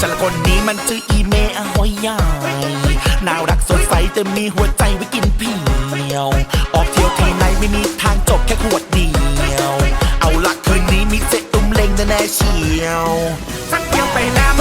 ฉันละคนนี้มันชื่ออีเมอหอยใหญ่น่ารักสดใสแต่มีหัวใจไว้กินเพียว ออกเที่ยวที่ไหนไม่มีทางจบแค่ขวดเดียว เอาละคืนนี้มีเซ็ตตุ้มเล็งแน่เชียวสักเที่ยวไปแล้ว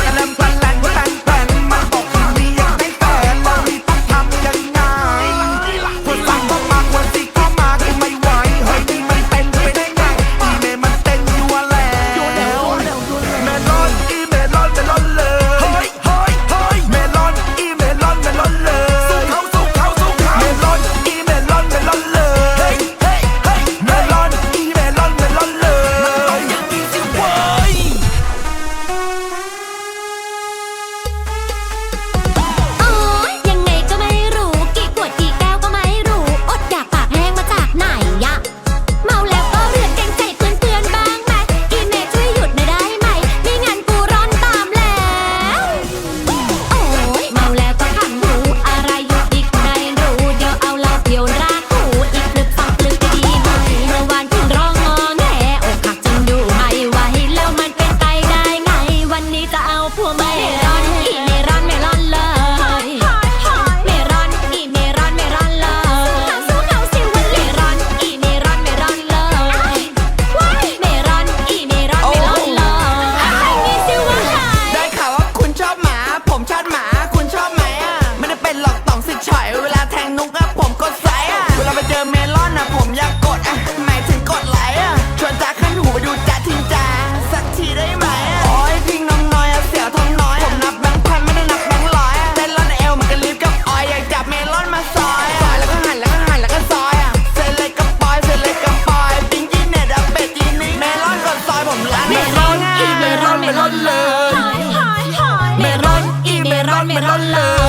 it on love.